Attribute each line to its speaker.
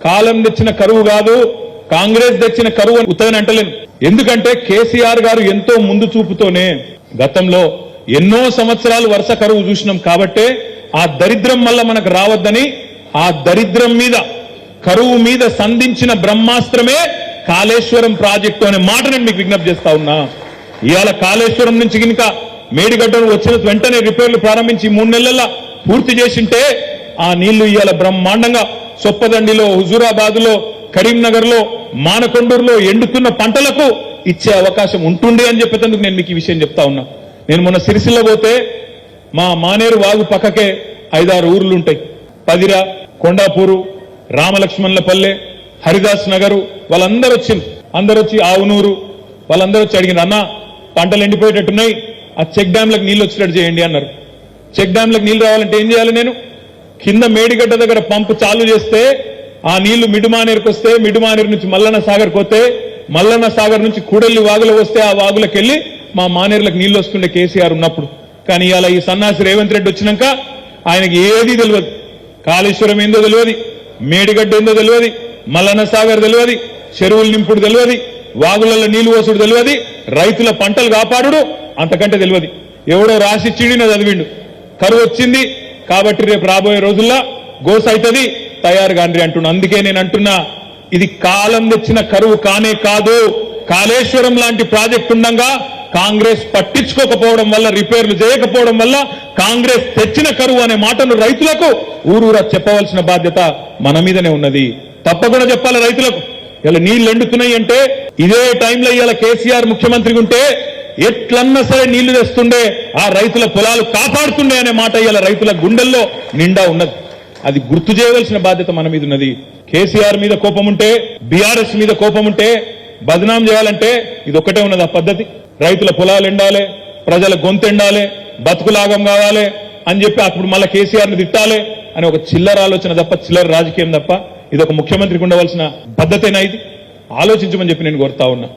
Speaker 1: కాలం తెచ్చిన కరువు కాదు కాంగ్రెస్ తెచ్చిన కరువు అని ఉత్తగని అంటలేను ఎందుకంటే కేసీఆర్ గారు ఎంతో ముందు చూపుతోనే గతంలో ఎన్నో సంవత్సరాలు వరుస కరువు చూసినాం కాబట్టే ఆ దరిద్రం వల్ల మనకు రావద్దని ఆ దరిద్రం మీద కరువు మీద సంధించిన బ్రహ్మాస్త్రమే కాళేశ్వరం ప్రాజెక్టు అనే మాట నేను మీకు విజ్ఞప్తి చేస్తా ఉన్నా. ఇవాళ కాళేశ్వరం నుంచి కనుక మేడిగడ్డను వచ్చిన వెంటనే రిపేర్లు ప్రారంభించి మూడు నెలల పూర్తి చేసింటే ఆ నీళ్ళు ఇవాళ బ్రహ్మాండంగా సొప్పదండిలో హుజూరాబాద్లో కరీంనగర్లో మానకొండూరులో ఎండుతున్న పంటలకు ఇచ్చే అవకాశం ఉంటుంది అని చెప్పేందుకు నేను మీకు ఈ విషయం చెప్తా ఉన్నా. నేను మొన్న సిరిసిల్ల పోతే మా మానేరు వాగు పక్కకే ఐదారు ఊర్లు ఉంటాయి. పదిర కొండాపూరు రామలక్ష్మణ్లపల్లె హరిదాస్ నగరు వాళ్ళందరూ వచ్చింది అందరూ వచ్చి ఆవునూరు వాళ్ళందరూ వచ్చి అడిగింది అన్న పంటలు ఎండిపోయేటట్టున్నాయి. ఆ చెక్ డ్యాంలకు నీళ్ళు వచ్చేటట్టు చేయండి అన్నారు. చెక్ డ్యాంలకు నీళ్ళు రావాలంటే ఏం చేయాలి నేను? కింద మేడిగడ్డ దగ్గర పంపు చాలు చేస్తే ఆ నీళ్ళు మిడుమానేరుకు వస్తే మిడుమానేరు నుంచి మల్లన్న సాగర్ పోతే మల్లన్న సాగర్ నుంచి కూడెల్లి వాగులో వస్తే ఆ వాగులకు వెళ్ళి మా మానేరులకు నీళ్ళు వస్తుండే కేసీఆర్ ఉన్నప్పుడు. కానీ ఇలా ఈ సన్నాసి రేవంత్ రెడ్డి వచ్చినాక ఆయనకి ఏది తెలియదు కాళేశ్వరం ఏందో తెలియదు మేడిగడ్డ ఏందో తెలియదు మల్లన్న సాగర్ తెలియదు చెరువులు నింపుడు తెలియదు వాగులలో నీళ్ళు పోసుడు తెలియదు రైతుల పంటలు కాపాడుడు అంతకంటే తెలియదు ఎవడో రాసిచ్చిడి నా చదివిండు. కరువు వచ్చింది కాబట్టి రేపు రాబోయే రోజుల్లో గోస్ అవుతుంది తయారు కాండ్రి అంటున్నా. అందుకే నేను అంటున్నా ఇది కాలం తెచ్చిన కరువు కానే కాదు. కాళేశ్వరం లాంటి ప్రాజెక్టు ఉండగా కాంగ్రెస్ పట్టించుకోకపోవడం వల్ల రిపేర్లు చేయకపోవడం వల్ల కాంగ్రెస్ తెచ్చిన కరువు అనే మాటను రైతులకు ఊరూరా చెప్పవలసిన బాధ్యత మన మీదనే ఉన్నది. తప్పకుండా చెప్పాలి రైతులకు. ఇలా నీళ్ళు ఎండుతున్నాయి అంటే ఇదే టైంలో ఇవాళ కేసీఆర్ ముఖ్యమంత్రి ఉంటే ఎట్లన్నా సరే నీళ్ళు తెస్తుండే ఆ రైతుల పొలాలు కాపాడుతుండే అనే మాట ఇలా రైతుల గుండెల్లో నిండా ఉన్నది. అది గుర్తు చేయవలసిన బాధ్యత మన మీద ఉన్నది. కేసీఆర్ మీద కోపం ఉంటే బీఆర్ఎస్ మీద కోపం ఉంటే బదనాం చేయాలంటే ఇది ఒకటే ఉన్నది ఆ పద్ధతి. రైతుల పొలాలు ఎండాలి ప్రజల గొంతు ఎండాలి బతుకులాగం కావాలి అని చెప్పి అప్పుడు మళ్ళీ కేసీఆర్ని తిట్టాలి అని ఒక చిల్లర ఆలోచన తప్ప చిల్లర రాజకీయం తప్ప ఇది ఒక ముఖ్యమంత్రికి ఉండవలసిన పద్ధతేనా ఇది? ఆలోచించమని చెప్పి నేను కోరుతా ఉన్నా.